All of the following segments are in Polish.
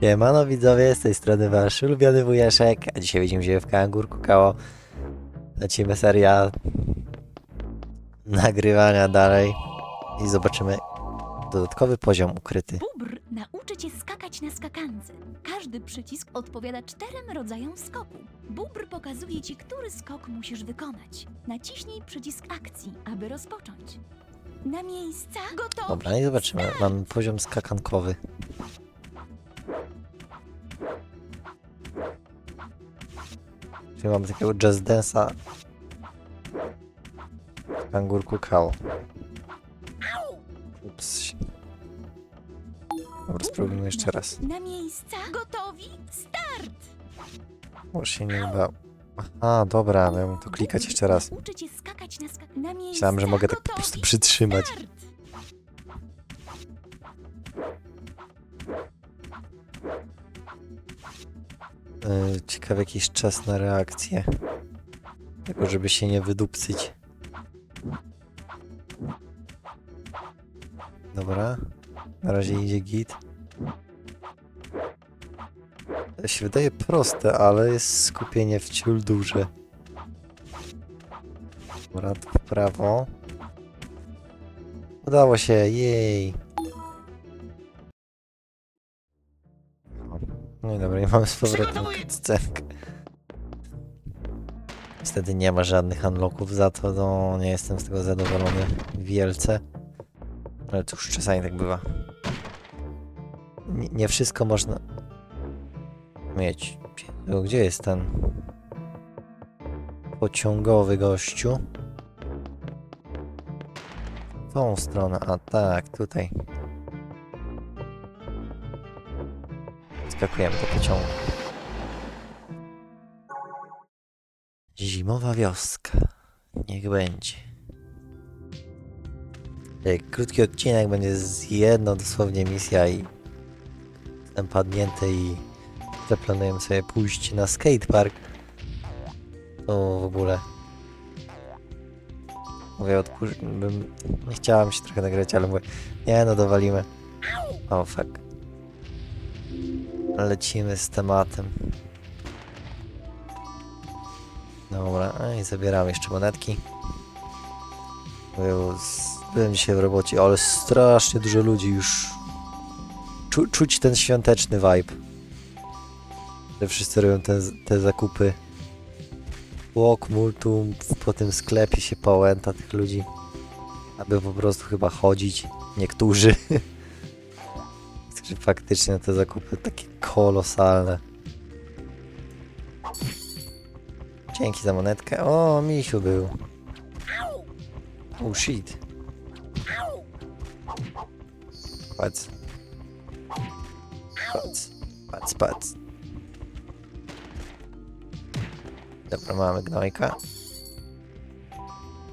Siemano widzowie, z tej strony wasz ulubiony wujaszek, a dzisiaj widzimy się w Kangurku Kało. Lecimy seria nagrywania dalej i zobaczymy dodatkowy poziom ukryty. Bubr nauczy cię skakać na skakance. Każdy przycisk odpowiada czterem rodzajom skoku. Bubr pokazuje ci, który skok musisz wykonać. Naciśnij przycisk akcji, aby rozpocząć. Na miejsca, gotowi, Dobra, i zobaczymy. Mamy poziom skakankowy. Czyli mamy takiego jazz dance'a w Kangurku Kało. Ups. Dobra, spróbujmy jeszcze raz. Na miejsca, gotowi, start! Może się nie udało. Aha, dobra, miałem to klikać jeszcze raz. Cię skakać na skak... Na miejsca, Myślałem, że mogę tak po gotowi, prostu przytrzymać. start! Ciekawy jakiś czas na reakcję. Tylko żeby się nie wydupcyć. Dobra. Na razie idzie git. To się wydaje proste, ale jest skupienie w ciul duże. Dobra, w prawo. Udało się, jej. No i dobra, i mamy z powrotem cutscenkę. Niestety nie ma żadnych unlocków za to, no nie jestem z tego zadowolony wielce. Ale cóż, czasami tak bywa. Nie, nie wszystko można mieć. Gdzie- jest ten pociągowy gościu? Tą stronę, a tak, tutaj. Skakujemy do pociągu. Zimowa wioska. Niech będzie. Jak krótki odcinek będzie z jedną dosłownie misja i jestem padnięty i zaplanujemy sobie pójść na skatepark. To w ogóle mówię odpuść... bym... Nie chciałam się trochę nagrać, ale mówię nie no dowalimy. O oh, fuck. Lecimy z tematem. Dobra, i zabieramy jeszcze monetki. Byłem dzisiaj w robocie, ale strasznie dużo ludzi już. Czu, czuć ten świąteczny vibe. Że wszyscy robią te, te zakupy. Łok, multum, po tym sklepie się pałęta tych ludzi. Aby po prostu chyba chodzić. Niektórzy. Że faktycznie te zakupy takie kolosalne. Dzięki za monetkę. O, misiu był. Oh shit. Patrz. Patrz. Patrz, patrz. Dobra, mamy gnojka.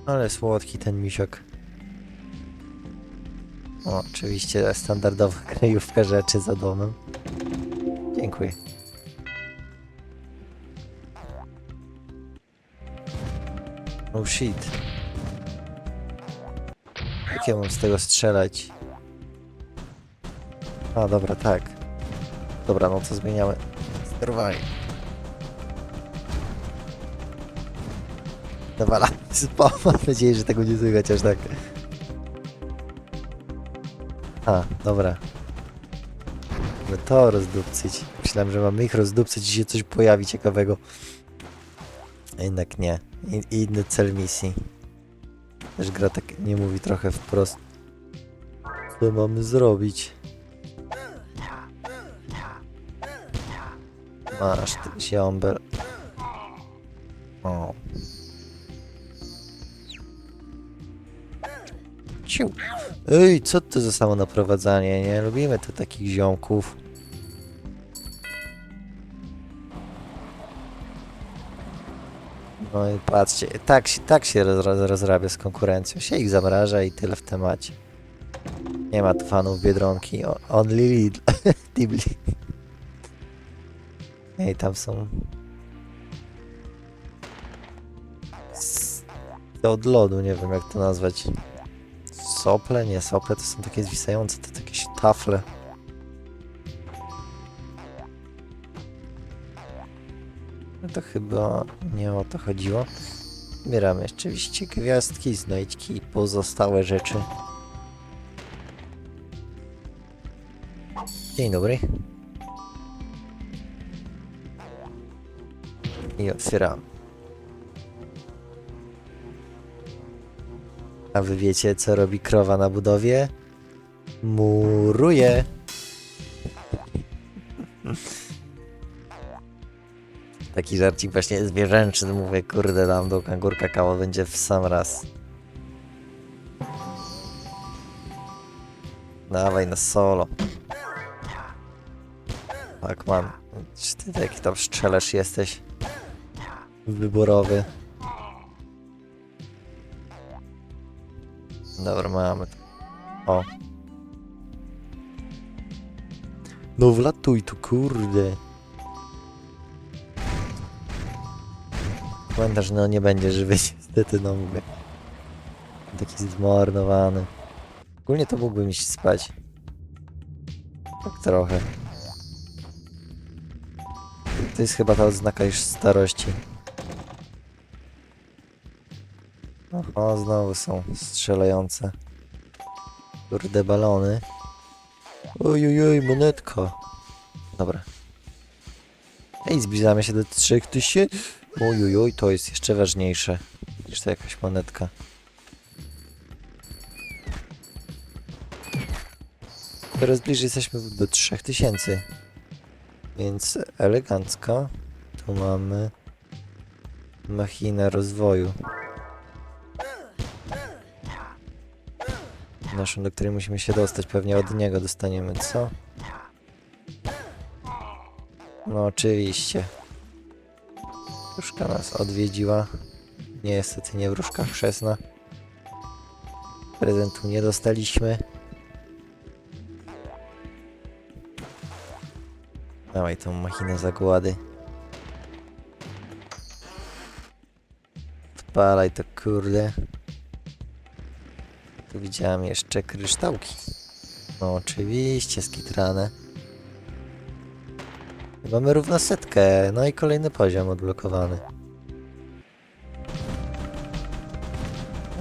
Ale słodki ten misiok. Oczywiście standardowa kryjówka rzeczy za domem. Dziękuję. Oh shit. Jak ja mam z tego strzelać? A, dobra, tak. Dobra, no to zmieniamy sterowanie. Dobra, spam. Mam nadzieję, że tego nie słychać aż tak. A, dobra. Żeby to rozdupcyć. Myślałem, że mamy ich rozdupcyć i się coś pojawi ciekawego. Jednak nie. I, inny cel misji. Też gra tak nie mówi trochę wprost. Co mamy zrobić? Masz ty ziombel. O. Ciu. Ej, co to za samo naprowadzanie? Nie lubimy tu takich ziomków. No i patrzcie, tak, tak się roz, rozrabia z konkurencją. Się ich zamraża i tyle w temacie. Nie ma tu fanów Biedronki. o- Only Lidl. Dibli. Ej, tam są... To od lodu, nie wiem jak to nazwać sople? Nie, sople to są takie zwisające, to jakieś tafle. No to chyba nie o to chodziło. Zbieramy oczywiście gwiazdki, znajdźki i pozostałe rzeczy. Dzień dobry. I otwieramy. A wy wiecie, co robi krowa na budowie? Muruje. Taki żarcik właśnie zwierzęczny, mówię, kurde, dam do kangurka kawa będzie w sam raz. Dawaj na solo. Tak mam. Czy ty taki tam strzelerz jesteś? Wyborowy. Dobra, mamy. to. O. No wlatuj tu, kurde. Pamiętasz, no nie będzie żywy, niestety, no mówię. Taki zmarnowany. Ogólnie to mógłbym iść spać. Tak trochę. To jest chyba ta odznaka już starości. Oho, znowu są strzelające. Kurde balony. Ojojoj, monetka. Dobra. Ej, zbliżamy się do 3000. Ojojoj, to jest jeszcze ważniejsze niż to jakaś monetka. Coraz bliżej jesteśmy do 3000. Więc elegancko. Tu mamy machinę rozwoju. Naszą, do której musimy się dostać. Pewnie od niego dostaniemy, co? No oczywiście. Wróżka nas odwiedziła. Niestety nie wróżka chrzestna. Prezentu nie dostaliśmy. Dawaj tą machinę zagłady. Odpalaj to kurde. Widziałem jeszcze kryształki. No oczywiście, skitrane. Mamy równo setkę, no i kolejny poziom odblokowany.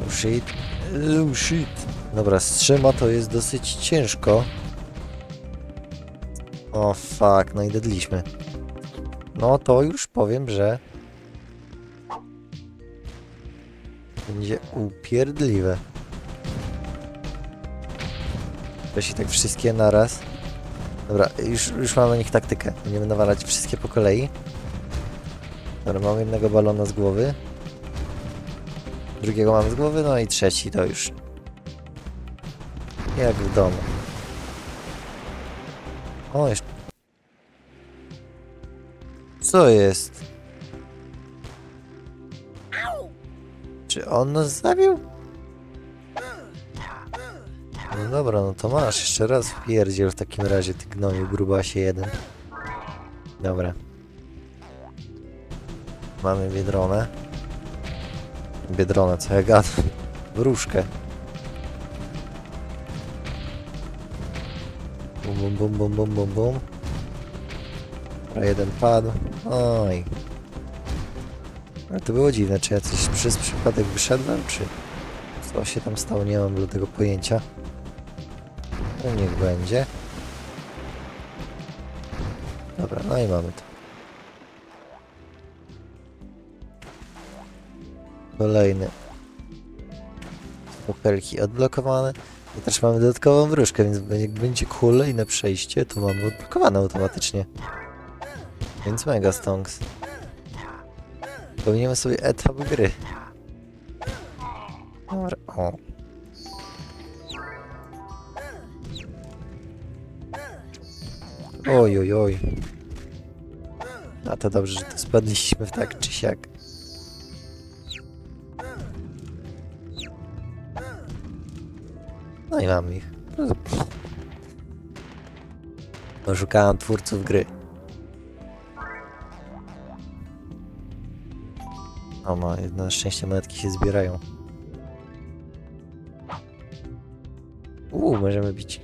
Oh shit. Oh shit. Dobra, z trzyma to jest dosyć ciężko. O fuck, no i dedliśmy. No to już powiem, że będzie upierdliwe. Jeśli tak wszystkie naraz. Dobra, już, już mam na nich taktykę. Będziemy nawalać wszystkie po kolei. Dobra, mam jednego balona z głowy. Drugiego mam z głowy, no i trzeci to już. Jak w domu. O, jeszcze. Co jest? Czy on nas zabił? Dobra, no to masz. Jeszcze raz wpierdziel w takim razie, ty gnoju grubasie jeden. Dobra. Mamy biedronę. Biedronę, co ja gadam? Wróżkę. Bum, bum, bum, bum, bum, bum, bum. Dobra, jeden padł. Oj. Ale to było dziwne, czy ja coś przez przypadek wyszedłem, czy co się tam stało, nie mam do tego pojęcia. No niech będzie. Dobra, no i mamy to. Kolejny. Popelki odblokowane. I też mamy dodatkową wróżkę, więc jak będzie kolejne przejście, to mamy odblokowane automatycznie. Więc mega stonks. Pełnimy sobie etap gry. Dobra, o. Oj, oj, oj. A to dobrze, że to spadliśmy w tak czy siak. No i mamy ich. Oszukałem twórców gry. O ma, na szczęście monetki się zbierają. Uuu, możemy bić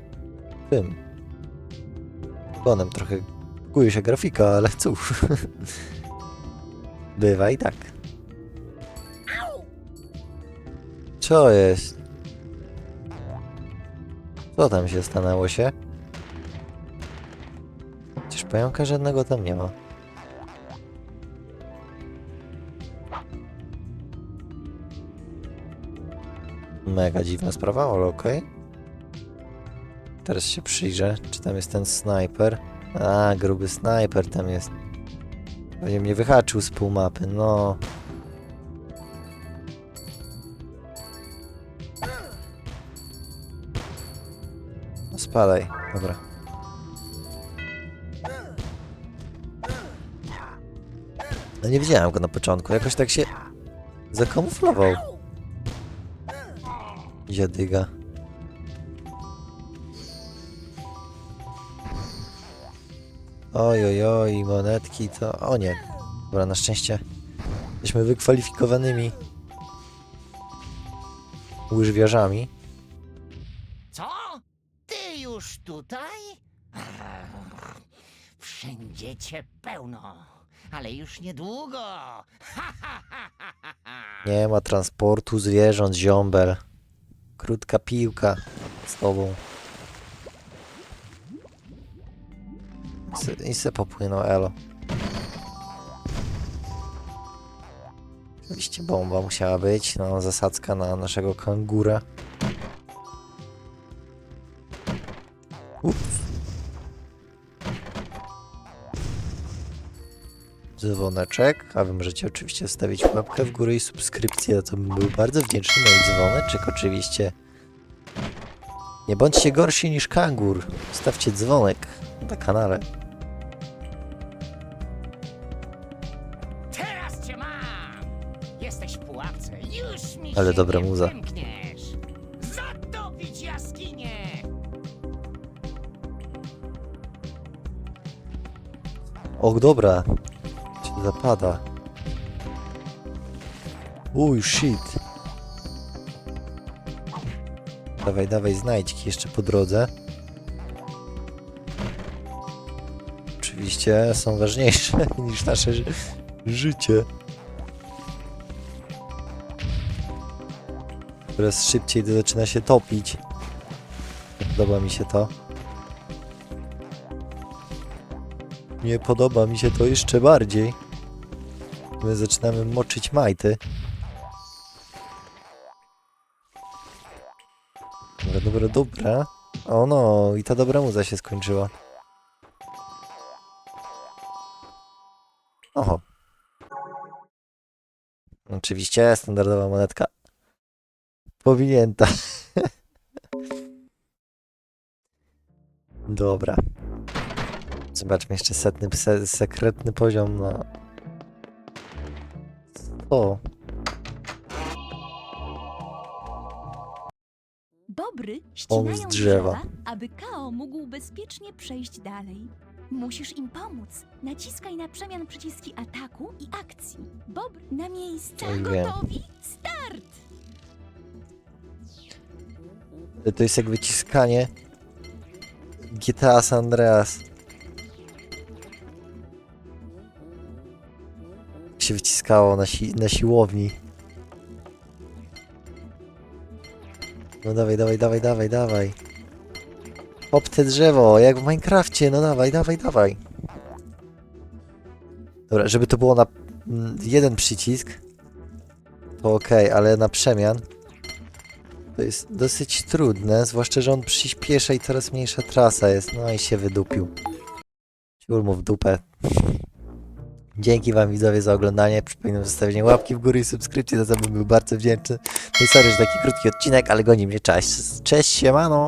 tym. Gonem trochę buguje się grafika, ale cóż. Bywa i tak. Co jest? Co tam się stanęło się? Przecież pająka żadnego tam nie ma. Mega dziwna sprawa, ale okej. Teraz się przyjrzę, czy tam jest ten snajper. A, gruby snajper tam jest. Pewnie mnie wyhaczył z pół mapy, no. No spadaj, dobra. No nie widziałem go na początku, jakoś tak się zakamuflował. Dziadyga. Oj, oj, oj, monetki to... O nie. Dobra, na szczęście jesteśmy wykwalifikowanymi łyżwiarzami. Co? Ty już tutaj? Ach, Wszędzie cię pełno, ale już niedługo. Ha, ha, ha, ha, ha, ha. Nie ma transportu zwierząt, ziombel. Krótka piłka z tobą. I se popłynął Elo. Oczywiście bomba musiała być, no zasadzka na naszego kangura. Ups. dzwoneczek, a możecie oczywiście zostawić łapkę w górę i subskrypcję, to bym był bardzo wdzięczny. No i dzwoneczek oczywiście. Nie bądźcie gorsi niż kangur. Stawcie dzwonek na kanale. Ale dobra muza. wymkniesz. Zatopić jaskinię! Och, dobra. Się zapada. Uj, shit. Dawaj, dawaj, znajdźki jeszcze po drodze. Oczywiście są ważniejsze niż nasze ży życie. Coraz szybciej to zaczyna się topić. Nie podoba mi się to. Nie podoba mi się to jeszcze bardziej. My zaczynamy moczyć majty. Dobra, dobra, dobra. O no, i ta dobra muza się skończyła. Oho. Oczywiście standardowa monetka. Powinięta. Dobra. Zobaczmy jeszcze setny, se, sekretny poziom na... O, Bobry ścinają drzewa. drzewa, aby Kao mógł bezpiecznie przejść dalej. Musisz im pomóc. Naciskaj na przemian przyciski ataku i akcji. Bobr na miejsca, gotowi, start! To jest jak wyciskanie GTA San Andreas. Się wyciskało na, si na siłowni. No dawaj, dawaj, dawaj, dawaj, dawaj. Hop te drzewo, jak w Minecrafcie, no dawaj, dawaj, dawaj. Dobra, żeby to było na mm, jeden przycisk, to ok, ale na przemian to jest dosyć trudne, zwłaszcza, że on przyspiesza i coraz mniejsza trasa jest. No i się wydupił. Ciul mu w dupę. Dzięki wam widzowie za oglądanie. Przypominam zostawienie łapki w górę i subskrypcji, za co bym był bardzo wdzięczny. No i sorry, że taki krótki odcinek, ale goni mnie czas. Cześć, siemano!